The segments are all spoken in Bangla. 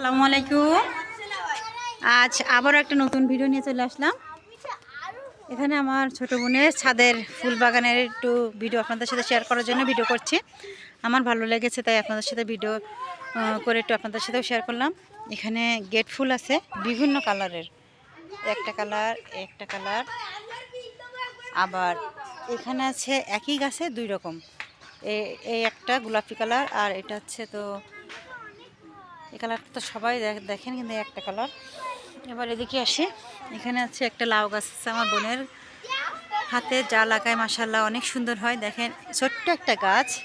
আসসালামু আলাইকুম। আজ আবারও একটা নতুন ভিডিও নিয়ে চলে আসলাম। এখানে আমার ছোট বোনের ছাদের ফুল বাগানের একটু ভিডিও আপনাদের সাথে শেয়ার করার জন্য ভিডিও করছি। আমার ভালো লেগেছে, তাই আপনাদের সাথে ভিডিও করে একটু আপনাদের সাথেও শেয়ার করলাম। এখানে গেট ফুল আছে, বিভিন্ন কালারের একটা কালার একটা কালার আবার এখানে আছে একই গাছে দুই রকম। এই একটা গোলাপি কালার আর এটা হচ্ছে তো এই কালারটা তো সবাই দেখ- দেখেন কিন্তু একটা কালার। এবার এদিকে আসি। এখানে আছে একটা লাউ গাছ আছে আমার বোনের হাতে, যা লাগায় মাসাল্লাহ অনেক সুন্দর হয়। দেখেন, ছোট্ট একটা গাছ,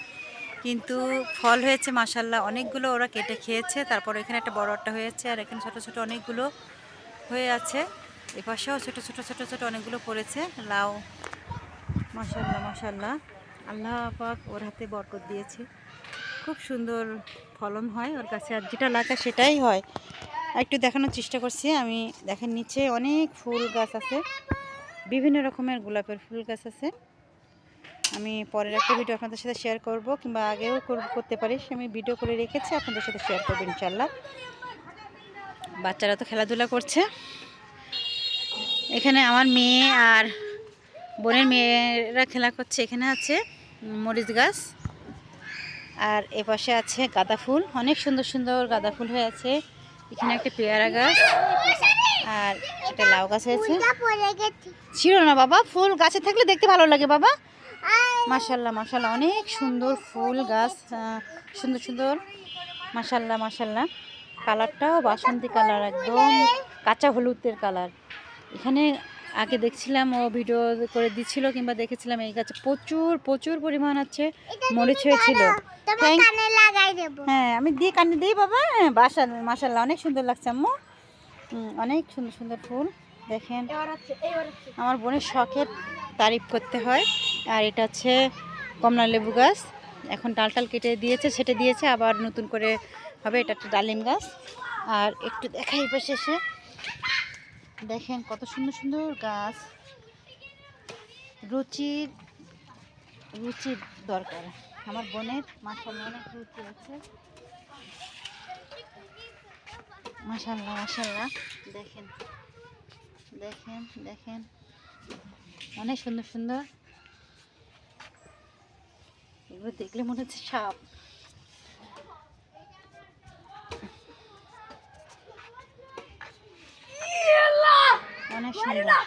কিন্তু ফল হয়েছে মাসাল্লাহ অনেকগুলো ওরা কেটে খেয়েছে, তারপর এখানে একটা বড় একটা হয়েছে, আর এখানে ছোট ছোট অনেকগুলো হয়ে আছে। এপাশেও ছোট ছোট ছোট ছোট অনেকগুলো পড়েছে। লাউ মাসাল্লাহ মাসাল্লাহ আল্লাহ পাক ওর হাতে বরকত দিয়েছে। খুব সুন্দর ফলন হয় ওর কাছে, আর যেটা লাগা সেটাই হয়। একটু দেখানোর চেষ্টা করছি, আমি দেখেন নিচে অনেক ফুল গাছ আছে, বিভিন্ন রকমের গোলাপের ফুল গাছ আছে। আমি পরের একটা ভিডিও আপনাদের সাথে শেয়ার করব, কিংবা আগেও কর- করতে পারি সে আমি ভিডিও করে রেখেছি, আপনাদের সাথে শেয়ার করব ইনশাল্লাহ বাচ্চারা তো খেলাধুলা করছে। এখানে আমার মেয়ে আর বোনের মেয়েরা খেলা করছে, এখানে আছে মরিচ গাছ। আর এপাশে আছে গাঁদা ফুল। অনেক সুন্দর সুন্দর গাঁদা ফুল হয়ে আছে। এখানে একটা পেয়ারা গাছ আর একটা লাউ গাছ হয়েছে। ছিল না বাবা ফুল গাছে থাকলে দেখতে ভালো লাগে বাবা। মাশাল্লাহ মাশাল্লাহ অনেক সুন্দর ফুল গাছ সুন্দর সুন্দর। মাশাল্লাহ মাশাল্লাহ। কালারটাও বাসন্তী কালার একদম কাঁচা হলুদের কালার। এখানে আগে দেখছিলাম ও ভিডিও করে দিচ্ছিল কিংবা দেখেছিলাম এই গাছে প্রচুর প্রচুর পরিমাণ আছে মরিচ হয়েছিল। হ্যাঁ আমি দিয়ে কানে দিই বাবা হ্যাঁ বাসা মাসাল্লাহ অনেক সুন্দর লাগছে আম্মু। অনেক সুন্দর সুন্দর ফুল দেখেন। আমার বোনের শখের তারিফ করতে হয় আর এটা হচ্ছে কমলা লেবু গাছ। এখন ডাল টাল কেটে দিয়েছে সেটে দিয়েছে আবার নতুন করে হবে এটা একটা ডালিম গাছ। আর একটু দেখাই পাশে এসে। দেখেন কত সুন্দর সুন্দর গাছ। রুচির রুচির দরকার। আমার বোনের মাসাল্লাহ অনেক রুচি আছে। মাসাল্লাহ মাসাল্লাহ দেখেন দেখেন দেখেন। অনেক সুন্দর সুন্দর। এগুলো দেখলে মনে হচ্ছে সাপ। সুন্দর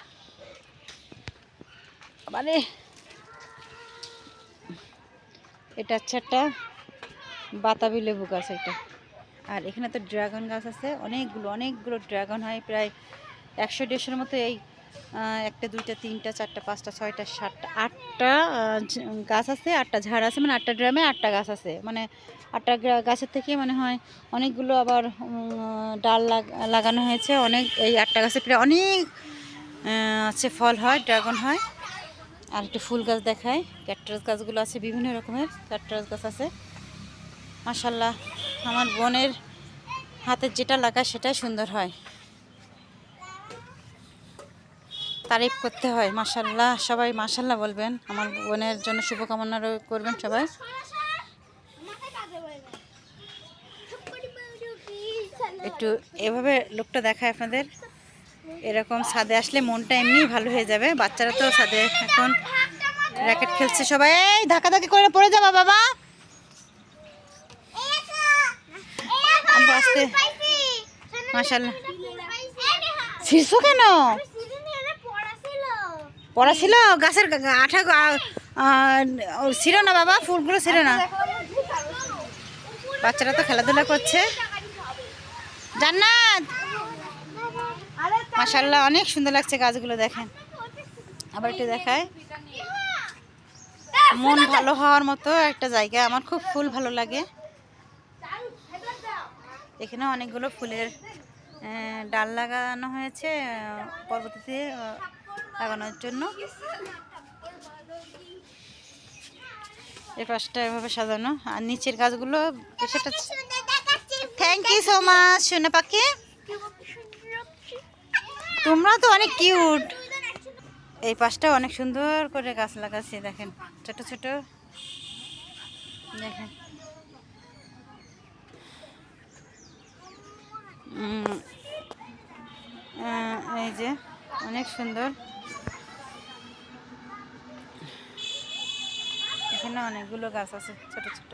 এটা হচ্ছে একটা বাতাবি লেবু গাছ এটা। আর এখানে তো ড্রাগন গাছ আছে, অনেকগুলো অনেকগুলো ড্রাগন হয়, প্রায় একশো দেড়শোর মতো এই একটা, দুইটা, তিনটা, চারটা, পাঁচটা, ছয়টা, সাতটা, আটটা গাছ আছে, আটটা ঝাড় আছে মানে আটটা ড্রামে আটটা গাছ আছে। মানে আটটা গাছের থেকে মনে হয় অনেকগুলো আবার ডাল লাগ- লাগানো হয়েছে, অনেক, এই আটটা গাছে প্রায় অনেক হচ্ছে ফল হয়, ড্রাগন হয়, আর একটু ফুল গাছ দেখায়। ক্যাকটাস গাছগুলো আছে, বিভিন্ন রকমের ক্যাটরাস গাছ আছে। মাশাল্লাহ আমার বোনের হাতের যেটা লাগায় সেটাই সুন্দর হয়। তারিফ করতে হয় মাশাল্লাহ সবাই মাশাল্লাহ বলবেন। আমার বোনের জন্য শুভকামনা করবেন সবাই। একটু এভাবে লোকটা দেখায় আপনাদের। এরকম ছাদে আসলে মনটা এমনি ভালো হয়ে যাবে। বাচ্চারা তো ছাদে এখন র্যাকেট খেলছে সবাই। এই ধাক্কাধাক্কি করে পড়ে যাবা বাবা। আসতে মাশাল্লাহ শীর্ষ কেন? পড়া ছিল? গাছের আঠা ছিল না বাবা, ফুলগুলো ছিল না। বাচ্চারা তো খেলাধুলা করছে। জান্নাত! মাশাল্লাহ অনেক সুন্দর লাগছে গাছগুলো দেখেন। আবার একটু দেখায় মন ভালো হওয়ার মতো একটা জায়গা, আমার খুব ফুল ভালো লাগে। এখানে অনেকগুলো ফুলের ডাল লাগানো হয়েছে, পরবর্তীতে লাগানোর জন্য। এই পাশটা এভাবে সাজানো। আর নিচের গাছগুলো থ্যাংক ইউ সো মাচ সোনা পাখি। তোমরা তো অনেক কিউট। এই পাশটা অনেক সুন্দর করে গাছ লাগাচ্ছি, দেখেন। ছোট ছোট। দেখেন। এই যে, অনেক সুন্দর। এখানে অনেকগুলো গাছ আছে, ছোট ছোট।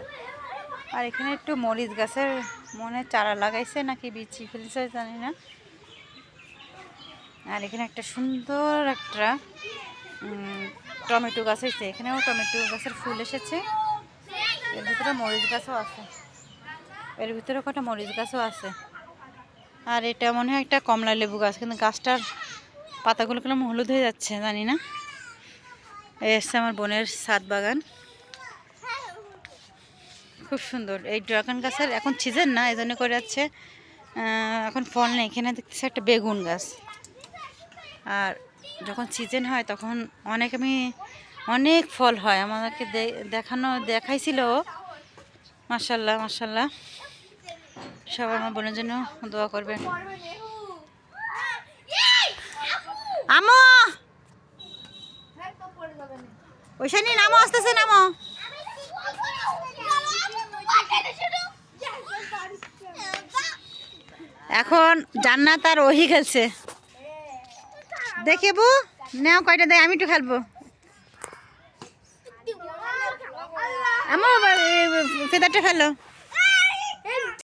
আর এখানে একটু মরিচ গাছের মনে চারা লাগাইছে নাকি বিচি ফেলছে জানি না। আর এখানে একটা সুন্দর একটা টমেটো গাছ হয়েছে। এখানেও টমেটো গাছের ফুল এসেছে। এর ভিতরে মরিচ গাছও আছে। এর ভিতরে কটা মরিচ গাছও আছে। আর এটা মনে হয় একটা কমলা লেবু গাছ, কিন্তু গাছটার পাতাগুলো কেমন হলুদ হয়ে যাচ্ছে জানি না। এই এসছে আমার বোনের সাত বাগান। খুব সুন্দর। এই ড্রাগন গাছের এখন সিজন না এই জন্য করে যাচ্ছে এখন ফল নেই। এখানে দেখতেছি একটা বেগুন গাছ। আর যখন সিজন হয় তখন অনেক আমি, অনেক ফল হয়। আমাদেরকে দেখানো, দেখাইছিল মার্শাল্লাহ মার্শাল্লাহ সবাই আমার বোনের জন্য দোয়া করবেন। আমো! ওইখানে নামো আসতেছে নামো এখন জান্নাত আর ওহি খেলছে। দেখে বু। নেও কয়টা দেয় আমি একটু খেলব। আমার ফেদারটা ফেলো।